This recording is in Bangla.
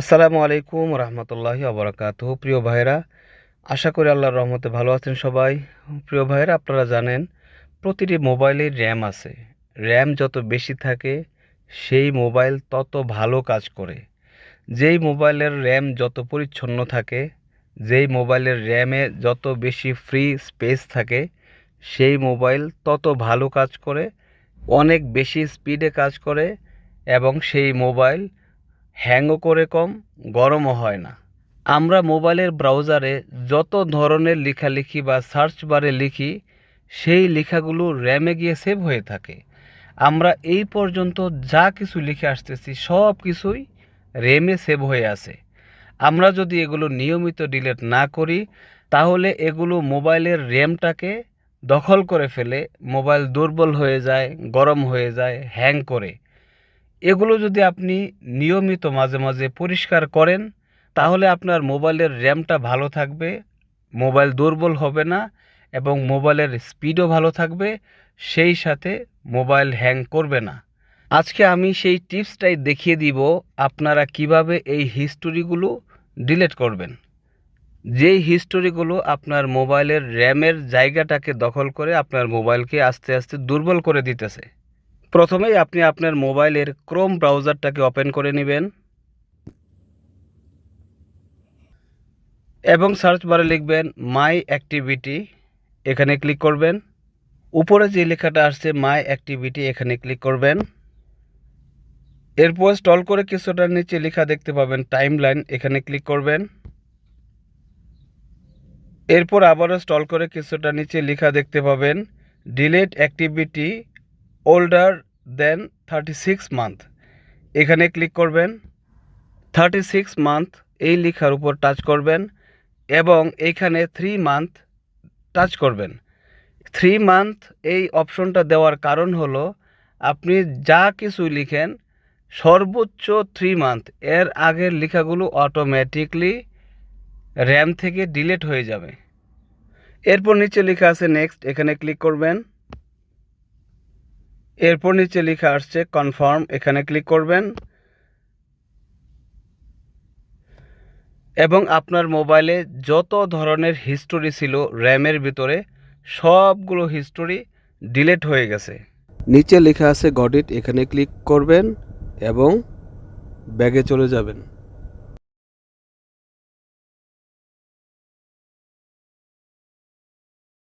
আসসালামু আলাইকুম রহমতুল্লাহি আবরাকাত প্রিয় ভাইরা আশা করি আল্লাহর রহমতে ভালো আছেন সবাই। প্রিয় ভাইরা আপনারা জানেন, প্রতিটি মোবাইলের র্যাম আছে। র্যাম যত বেশি থাকে, সেই মোবাইল তত ভালো কাজ করে। যেই মোবাইলের র্যাম যত পরিচ্ছন্ন থাকে, যেই মোবাইলের র্যামে যত বেশি ফ্রি স্পেস থাকে, সেই মোবাইল তত ভালো কাজ করে, অনেক বেশি স্পিডে কাজ করে, এবং সেই মোবাইল হ্যাংও করে কম, গরমও হয় না। আমরা মোবাইলের ব্রাউজারে যত ধরনের লেখালেখি বা সার্চ বারে লিখি, সেই লেখাগুলো র্যামে গিয়ে সেভ হয়ে থাকে। আমরা এই পর্যন্ত যা কিছু লিখে আসতেছি, সব কিছুই র্যামে সেভ হয়ে আছে। আমরা যদি এগুলো নিয়মিত ডিলিট না করি, তাহলে এগুলো মোবাইলের র্যামটাকে দখল করে ফেলে, মোবাইল দুর্বল হয়ে যায়, গরম হয়ে যায়, হ্যাং করে। এগুলো যদি আপনি নিয়মিত মাঝে মাঝে পরিষ্কার করেন, তাহলে আপনার মোবাইলের র্যামটা ভালো থাকবে, মোবাইল দুর্বল হবে না এবং মোবাইলের স্পিডও ভালো থাকবে, সেই সাথে মোবাইল হ্যাং করবে না। আজকে আমি সেই টিপসটাই দেখিয়ে দিব আপনারা কীভাবে এই হিস্টোরিগুলো ডিলিট করবেন। যেই হিস্টোরিগুলো আপনার মোবাইলের র্যামের জায়গাটাকে দখল করে আপনার মোবাইলকে আস্তে আস্তে দুর্বল করে দিতেছে। প্রথমেই আপনি আপনার মোবাইলের ক্রোম ব্রাউজারটাকে ওপেন করে নেবেন এবং সার্চ বারে লিখবেন মাই অ্যাক্টিভিটি, এখানে ক্লিক করবেন। উপরে যে লেখাটা আসছে মাই অ্যাক্টিভিটি, এখানে ক্লিক করবেন। এরপর স্টল করে কিছুটা নিচে লেখা দেখতে পাবেন টাইম লাইন এখানে ক্লিক করবেন। এরপর আবারও স্টল করে কিছুটা নিচে লেখা দেখতে পাবেন delete activity older than thirty six month এখানে ক্লিক করবেন। থার্টি সিক্স মান্থ এই লেখার উপর টাচ করবেন এবং এইখানে থ্রি মান্থ টাচ করবেন। থ্রি মান্থ এই অপশনটা দেওয়ার কারণ হলো, আপনি যা কিছু লিখেন, সর্বোচ্চ থ্রি মান্থ এর আগের লেখাগুলো অটোমেটিকলি র্যাম থেকে ডিলেট হয়ে যাবে। এরপর নিচে লেখা আছে নেক্সট এখানে ক্লিক করবেন। এরপর নিচে লেখা আসছে কনফার্ম এখানে ক্লিক করবেন। এবং আপনার মোবাইলে যত ধরনের হিস্টোরি ছিল র্যামের ভিতরে, সবগুলো হিস্টোরি ডিলেট হয়ে গেছে। নিচে লেখা আছে গডিট এখানে ক্লিক করবেন এবং ব্যাগে চলে যাবেন।